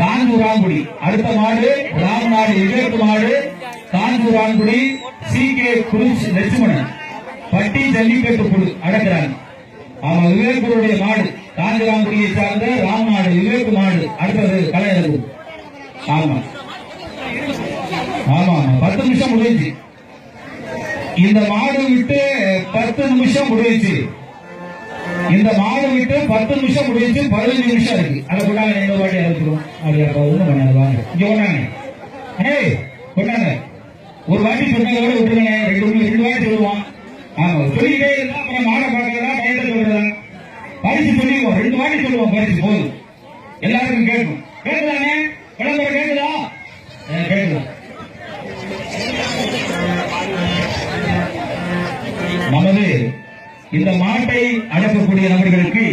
காஞ்சூராங்குடி அடுத்த மாடு ராமநாடு விவேக் மாடு காஞ்சூராங்குடி சி. கே. குருஷ் லட்சுமணன் பட்டி ஜல்லிக்கட்டு குழு அடக்கிறாங்க. ஆமா விவேக்குடைய மாடு காஞ்சூராங்குடியை சார்ந்த ராமநாடு விவேக்கு மாடு. அடுத்தது கலையரங்கு ஆமா. ஆமா ஆமா. பத்து நிமிஷம் முடிஞ்சு இந்த மாடு விட்டு பத்து நிமிஷம் முடிஞ்சு இந்த மாடு விட்டு பத்து நிமிஷம் முடிஞ்சு பதினஞ்சு நிமிஷம் இருக்கு. அதை கொண்டாங்க எங்க வாட்டி அழைச்சிருவோம் அப்படியா ஒண்ணும் பண்ணாது வாங்க. இங்க கொண்டாங்க ஏய் கொண்டாங்க ஒரு வாட்டி சொன்னதை விட விட்டுருங்க. ரெண்டு மூணு ரெண்டு வாட்டி சொல்லுவான். ஆமா சொல்லிக்கிட்டே இருந்தா அப்புறம் மாடை பார்க்கறதா டயத்தை சொல்றதா பரிசு சொல்லிடுவோம் ரெண்டு வாட்டி சொல்லுவோம் பரிசு போதும். எல்லாருக்கும் கேட்கும். கேட்குதானே? விளம்பரம் கேட்குதா? கேட்குதா? நமது இந்த மாட்டை அடக்கக்கூடிய நபர்களுக்கு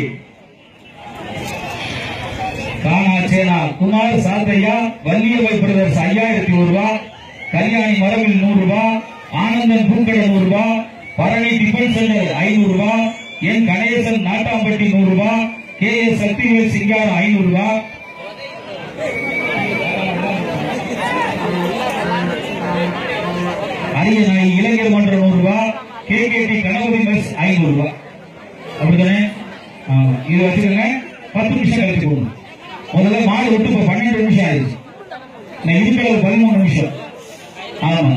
கானா சேனா குமார் சாத்தையா வள்ளியவை பிரதர்ஸ் ஐயாயிரத்தி ஒரு ரூபாய் கல்யாணி மரபில் நூறு ரூபாய் ஆனந்தன் பூக்கடை நூறு ரூபாய் பரணி டிஃபன் சென்டர் ஐநூறு ரூபாய் என் கணேசன் நாட்டாம்பட்டி நூறு ரூபாய் கே எஸ் சக்திவேல் சிங்காரம் ஐநூறு ரூபாய் அரியநாயகி இளைஞர் மன்ற நூறு ரூபாய் K K D Ganapathi mess ஐநூறு ரூபாய் அப்படித்தானே? ஆமா. இது வச்சுக்கோங்க. பத்து நிமிஷம் கழிச்சு போகணும் முதல்ல மாடு விட்டு இப்ப பன்னெண்டு நிமிஷம் ஆயிடுச்சு. நான் இருக்கிற ஒரு பதிமூணு நிமிஷம். ஆமா.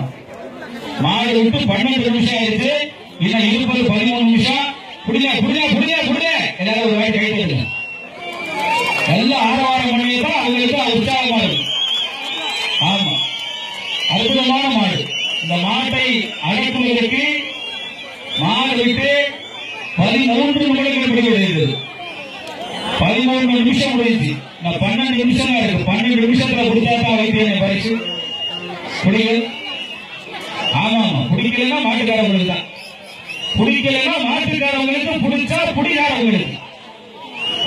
மாடு விட்டு பன்னெண்டு நிமிஷம் ஆயிடுச்சு. இன்னும் இருப்பது பதிமூணு நிமிஷம். புடிங்க புடிங்க புடிங்க புடிங்க. எல்லாரும் ஒரு வாய்ப்பு கைட்டு நல்லா ஆரவாரம் பண்ணியே தான் அவங்களுக்கு அது உற்சாகமா இருக்கும். ஆமா. அற்புதமான மாடு. இந்த மாட்டை அழைப்பதற்கு மாடு விட்டு பதிமூன்று நிமிடங்கள் முடிவடைந்தது பதிமூணு நிமிஷம் முடிஞ்சு. நான் பன்னெண்டு நிமிஷம் தான் இருக்கு. பன்னெண்டு நிமிஷத்துல கொடுத்தா தான் வைத்தியம் பரிசு குடிகள் ஆமா ஆமா குடிக்கலன்னா மாட்டுக்காரவங்களுக்கு தான். குடிக்கலன்னா மாட்டுக்காரவங்களுக்கு பிடிச்சா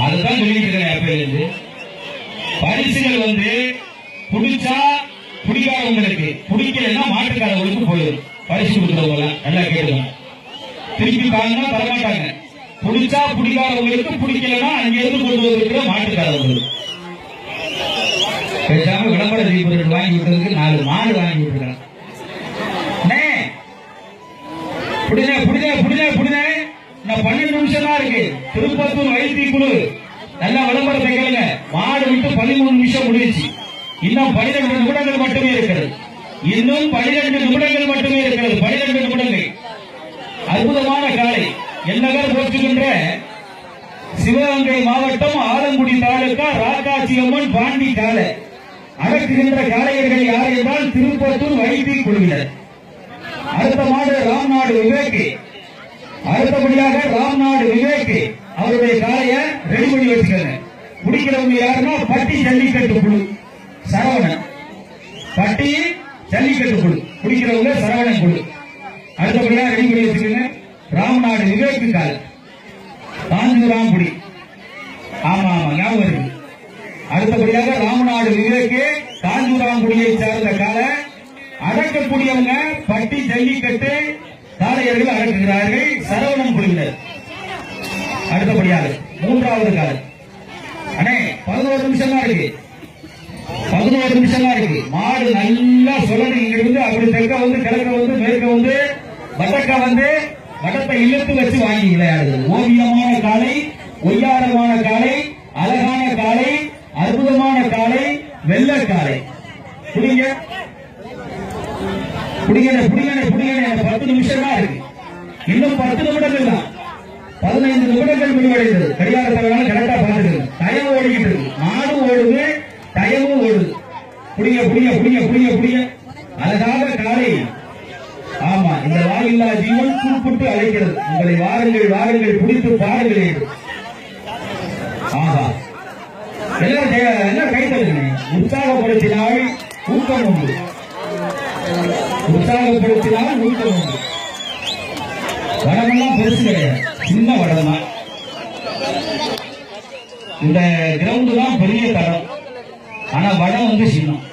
அதுதான் சொல்லிட்டு இருக்கேன் பரிசுகள் வந்து பிடிச்சா குடிக்காரவங்களுக்கு பிடிக்கலன்னா மாட்டுக்காரவங்களுக்கு போயிடும். பரிசு கொடுக்குறவங்க நல்லா கேளுங்க திருப்பி பாருங்க தரமாட்டாங்க. பிடிச்சா பிடிக்காதவங்களுக்கு பிடிக்கலன்னா அங்க இருந்து கொண்டு வந்திருக்கிற மாட்டுக்காரவங்களுக்கு. பேசாம விளம்பர தீபர்கள் வாங்கி விட்டதுக்கு நாலு மாடு வாங்கி விட்டுருக்காங்க. புடிதே புடிதே புடிதே புடினே இன்னும் பன்னெண்டு நிமிஷம் தான் இருக்கு. திருப்பத்தூர் வைத்திய குழு. நல்லா விளம்பரத்தை கேளுங்க. மாடு விட்டு பதிமூணு நிமிஷம் முடிஞ்சுச்சு. இன்னும் பனிரெண்டு நிமிடங்கள் மட்டுமே இருக்கிறது. இன்னும் பனிரெண்டு நிமிடங்கள் மட்டுமே இருக்கிறது. பனிரெண்டு நிமிடங்கள். அற்புதமான காலை. என்னகர் போற்றுகின்ற சிவகங்கை மாவட்டம் ஆலங்குடி தாலுகா ராக்காட்சியம்மன் பாண்டி காலை அடக்குகின்ற காளையர்கள் யார் என்றால் திருப்பத்தூர் வைத்திய குழுவினர். அடுத்த மாடு ராம்நாடு விவேக்கு. அடுத்தபடியாக ராம்நாடு விவேக்கு அவருடைய காலைய ரெடி பண்ணி வச்சுக்கோங்க. குடிக்கிறவங்க யாருன்னா பட்டி ஜல்லிக்கட்டு குழு சரவணன். பட்டி ஜல்லிக்கட்டு குழு குடிக்கிறவங்க சரவணன் குழு. அடுத்தபடியாக ரெடி பண்ணி வச்சுக்கோங்க. ராம்நாடு விவேக்கு கால் காஞ்சிராம்புடி ஆமா ஆமா ஞாபகம் இருக்கு. அடுத்தபடியாக ராமநாடு விவேக்கு காஞ்சிராங்குடியை சேர்ந்த கால அடக்கக்கூடியவங்க பட்டி ஜல்லிக்கட்டு காளையர்கள் அடக்குகிறார்கள். சரவணன் குழுவினர் அடுத்தபடியாக மூன்றாவது கால. அண்ணே பதினோரு நிமிஷம் தான் இருக்கு. பதினோரு நிமிஷம் தான் இருக்கு. மாடு நல்லா சொல்லணும் இங்க இருந்து அப்படி தெற்க வந்து கிழக்க வந்து மேற்க வந்து வடக்க வந்து வடத்தை இழுத்து வச்சு வாங்கி விளையாடுது ஓவியமான காலை ஒய்யாரமான காலை அழகான காலை அற்புதமான காலை வெள்ள காலை புரியுங்க புடிங்கண்ணே புடிங்கண்ணே புடிங்கண்ணே. பத்து நிமிஷம் தான் இருக்கு. இன்னும் பத்து நிமிடங்கள் தான். பதினைந்து நிமிடங்கள் முடிவடைந்தது. கடிகார வேணாலும் கரெக்டா பார்த்துருக்கு டயம் ஓடிக்கிட்டு இருக்கு. மாடும் ஓடுது டயமும் ஓடுது. புடிங்க புடிங்க புடிங்க புடிங்க புடிங்க அழகாக காலை ஆமா இந்த வாயில்லா ஜீவன் கூப்பிட்டு அழைக்கிறது. உங்களை வாருங்கள் வாருங்கள் பிடித்து பாருங்கள். என்று. ஆஹா. என்ன கை- கை உற்சாகப்படுத்தினால் ஊக்கம் உண்டு. உற்சாகப்படுத்தினால் ஊக்கம் உண்டு. வடமெல்லாம் பெருசு கிடையாது. சின்ன வடம் தான் இந்த கிரவுண்டு தான் பெரிய தரம் ஆனா வடம் வந்து சின்னம்.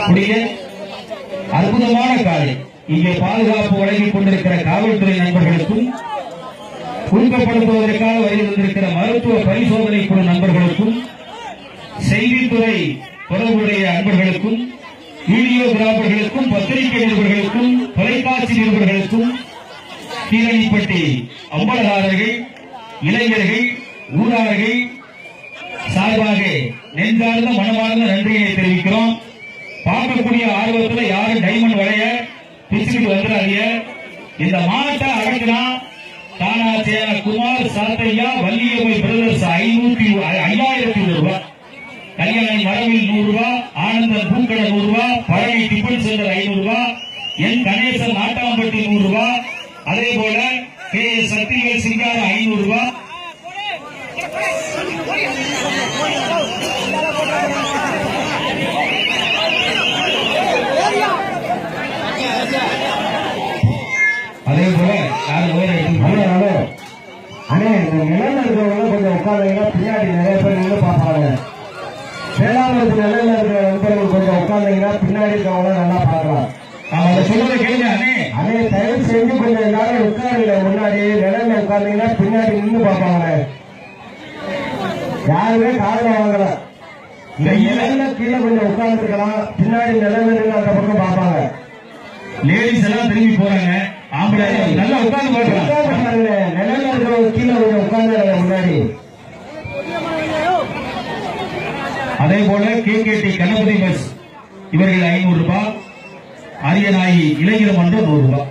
அப்படியே அற்புதமான காலை இங்கே பாதுகாப்பு வழங்கிக் கொண்டிருக்கிற காவல்துறை நண்பர்களுக்கும் ஊக்கப்படுத்துவதற்காக வருகின்றிருக்கிற மருத்துவ பரிசோதனை குழு நண்பர்களுக்கும் செய்தித்துறை தொடர்புடைய அன்பர்களுக்கும் வீடியோகிராபர்களுக்கும் பத்திரிகை நிருபர்களுக்கும் தொலைக்காட்சி நிருபர்களுக்கும் கீரணிப்பட்டி அம்பலதாரர்கள் இளைஞர்கள் ஊரார்கள் சார்பாக நெஞ்சார்ந்த மனமார்ந்த நன்றியை தெரிவிக்கிறோம். பார்க்கக்கூடிய ஆர்வத்தில் யாரும் டைமண்ட் வளைய பிச்சுக்கிட்டு இந்த மாட்டை அடக்கினா தானாச்சேன குமார் சாத்தையா வள்ளியம்மை பிரதர்ஸ் ஐநூத்தி ஐயாயிரத்தி ரூபாய். கல்யாணி மரவில் நூறு ரூபாய் ஆனந்தன் பூக்கடை நூறு ரூபாய் பழனி டிஃபன் சென்டர் ஐநூறு ரூபாய் என் கணேசன் நாட்டாம்பட்டி நூறு ரூபாய் அதே போல கே எஸ் சத்திகள் சிங்காரம் ஐநூறு ரூபாய். அண்ணே இந்த நிலையில இருக்கிறவங்க கொஞ்சம் உட்காந்தீங்கன்னா பின்னாடி நிறைய பேர் நின்று பார்ப்பாங்க. சேலாபுரத்து நிலையில இருக்கிற நண்பர்கள் கொஞ்சம் உட்காந்தீங்கன்னா பின்னாடி இருக்கிறவங்க நல்லா பார்க்கலாம். அதை சொல்றதை கேளுங்க அண்ணே. அண்ணே தயவு செஞ்சு கொஞ்சம் எல்லாரும் உட்காருங்க. முன்னாடி நிலையில உட்காந்தீங்கன்னா பின்னாடி நின்று பார்ப்பாங்க. யாருமே காதுல வாங்கல. இந்த நிலையில கீழே கொஞ்சம் உட்கார்ந்துருக்கலாம். பின்னாடி நிலையில நின்று அந்த பக்கம் பார்ப்பாங்க. லேடிஸ் எல்லாம் திரும்பி போறாங்க. நல்லா உட்கார்ந்து இருக்கிறவங்க கீழே உட்கார்ந்து முன்னாடி அதே போல K K D Ganapathi bus இவர்கள் ஐநூறு ரூபாய் அரியநாயி இளைஞர் மன்றம் நூறு ரூபாய்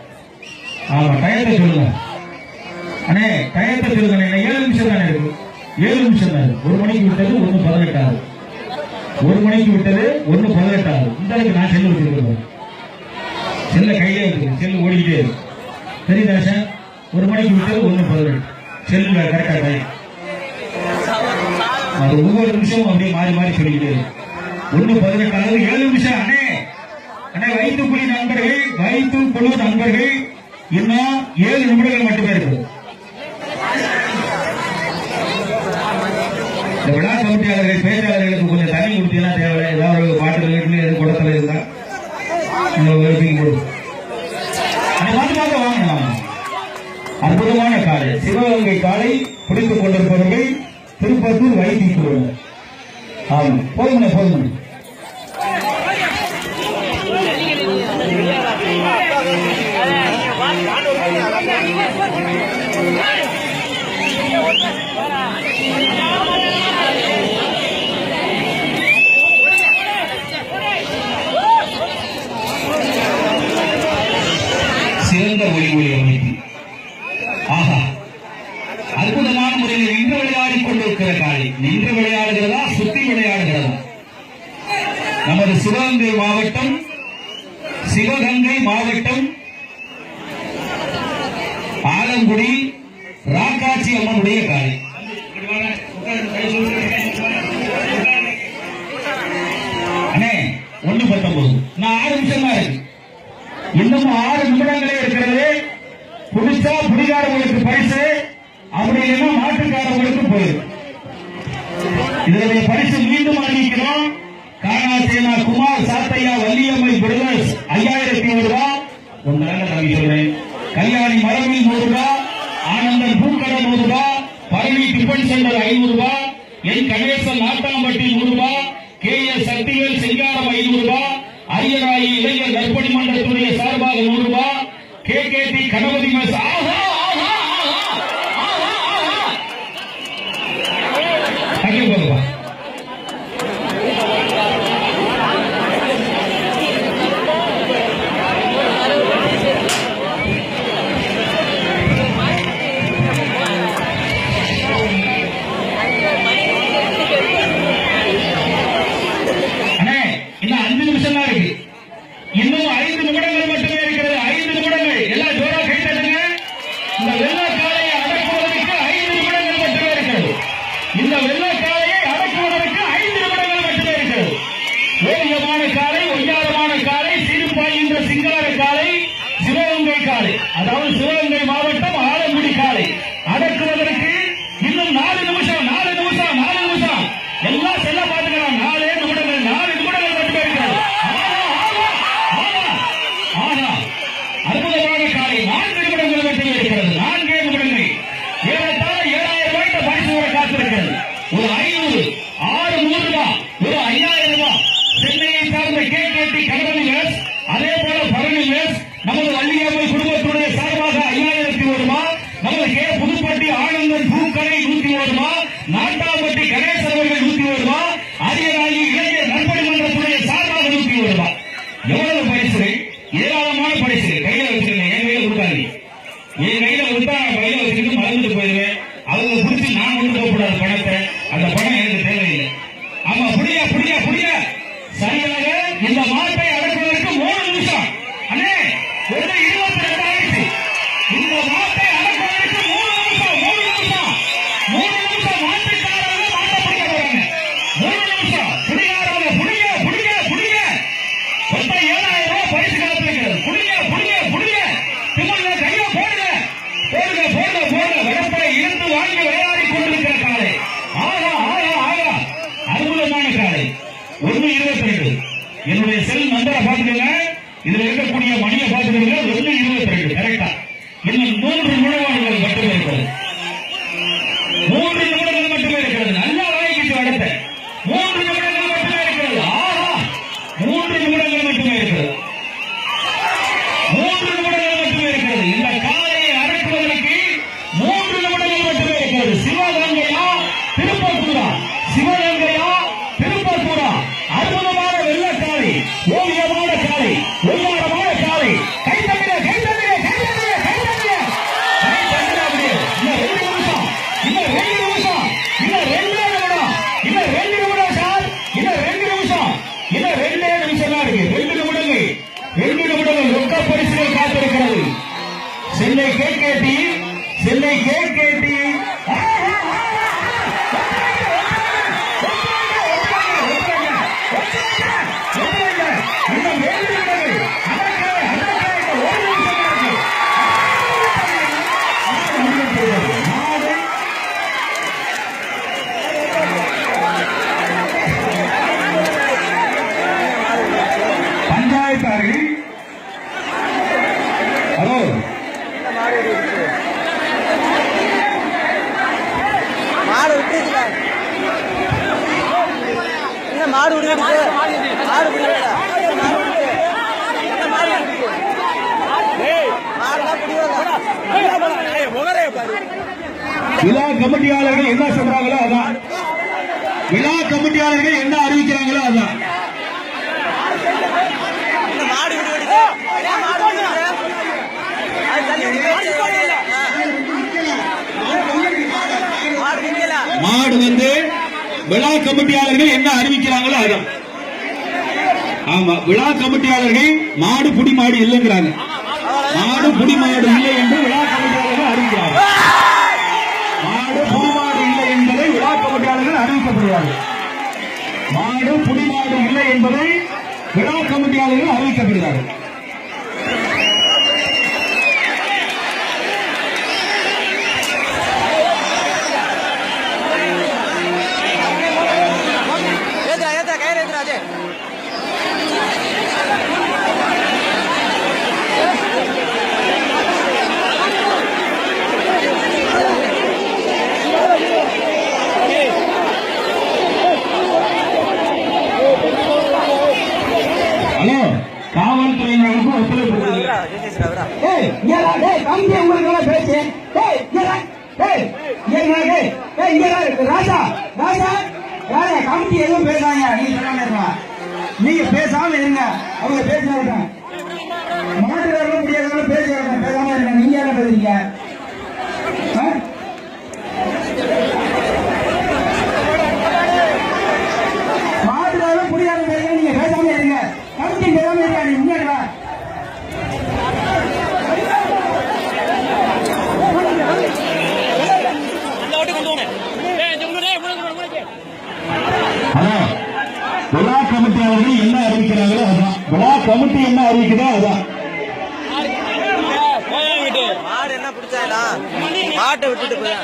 ஆமா டயத்தை சொல்லுங்க அண்ணே டயத்தை சொல்லுங்க. ஏழு நிமிஷம் தானே இருக்கு ஏழு நிமிஷம் தான். ஒரு மணிக்கு விட்டது ஒண்ணு பதினெட்டாவது ஒரு மணிக்கு விட்டது ஒண்ணு பதினெட்டாவது இந்த அளவுக்கு நான் செல்லு வச்சிருக்கேன் செல்ல கையிலே இருக்கு செல்லு ஓடிக்கிட்டே இருக்கு ஹரிதாசன் ஒரு மணிக்கு விட்டு ஒண்ணு பதினெட்டு செல்லுங்க கரெக்டா டைம் அது ஒவ்வொரு நிமிஷமும் அப்படியே மாறி மாறி சொல்லிக்கிட்டு இருக்கு. பதினெட்டு அளவு ஏழு நிமிஷம். அண்ணே அண்ணே வயிற்று குழி நண்பர்கள் வயிற்று குழு நண்பர்கள் இன்னும் ஏழு நிமிடங்கள் மட்டுமே இருக்கு இந்த விழா கமிட்டியாளர்கள் பேச்சாளர்களுக்கு கொஞ்சம் தண்ணி கொடுத்தீங்கன்னா தேவை அற்புதமான காலை. சிவகங்கை காலை பிடித்துக் கொண்டிருப்பவர்கள் திருப்பத்தூர் வைத்தீஸ்வரர் ஆமாம். போதுங்க போதுங்க சிறந்த ஒளி ஒளி அமைப்பு. ஆஹா. அற்புதமான முறையில் நின்று விளையாடிக் கொண்டிருக்கிற காளி. நின்று விளையாடுகிறதா? சுத்தி விளையாடுகிறதா? நமது சிவகங்கை மாவட்டம் சிவகங்கை மாவட்டம் ஆலங்குடி ராக்காட்சி அம்மனுடைய காளி. அண்ணே ஒண்ணு பத்தொன்பது. நான் ஆறு நிமிஷம் தான் இருக்கு. இன்னும் ஆறு நிமிடங்களே இருக்கிறது. புதுசா புடிகாரங்களுக்கு பரிசு அப்படி இல்லைன்னா மாட்டுக்காரங்களுக்கு போயிடும் இதனுடைய பரிசு மீண்டும் அறிவிக்கிறோம் காணாசேனா குமார் சாத்தையா வள்ளியம்மை பிரதர்ஸ் ஐயாயிரத்தி நூறு ரூபாய் ஒன்றாக நம்பி சொல்றேன். கல்யாணி மரபில் நூறு ரூபாய் ஆனந்தன் பூக்கடை நூறு ரூபாய் பழனி டிஃபன் சென்டர் ஐநூறு ரூபாய் என் கணேசன் நாட்டாம்பட்டி நூறு ரூபாய் கே எஸ் சக்திவேல் செங்காரம் ஐநூறு ரூபாய் அரியராயி இளைஞர் நற்பணி மன்றத்துடைய சார்பாக நூறு ரூபாய் K K D Ganapathi mess இன்னும் மூன்று முழுவாடுகள் மட்டுமே இருக்கிறது விழா கமிட்டியாளர்கள் என்ன சொல்றாங்களோ அதான். விழா கமிட்டியாளர்கள் என்ன அறிவிக்கிறாங்களோ அதான். மாடு வந்து விழா கமிட்டியாளர்கள் என்ன அறிவிக்கிறாங்களோ அதான். ஆமா விழா கமிட்டியாளர்கள் மாடு புடி மாடு இல்லைங்கிறாங்க. மாடு புடி மாடு இல்லை என்று விழா கமிட்டியாளர்கள் அறிவிக்கிறார் மாடு புடி மாடு இல்லை என்பதை விழா கமிட்டியாளர்கள் அறிவிக்கப்படுகிறார்கள். மாடு புடி மாடு இல்லை என்பதை விழா கமிட்டியாளர்கள் அறிவிக்கப்படுகிறார்கள். Yeah. காவல்துறையினருக்கும் ஒத்துழைப்பு ராஜா ராஜா ராஜா கமிட்டி எதுவும் பேசுறாங்க நீங்க சொல்லாம இருக்கலாம். நீங்க பேசாம இருங்க. அவங்க பேசினாங்க மாட்டுக்காரங்க முடியாதவங்க பேசுறாங்க பேசாம இருங்க. நீங்க என்ன பேசுறீங்க? கமிட்டி என்ன அறிவிக்குதோ அதான். விட்டுட்டு போய்?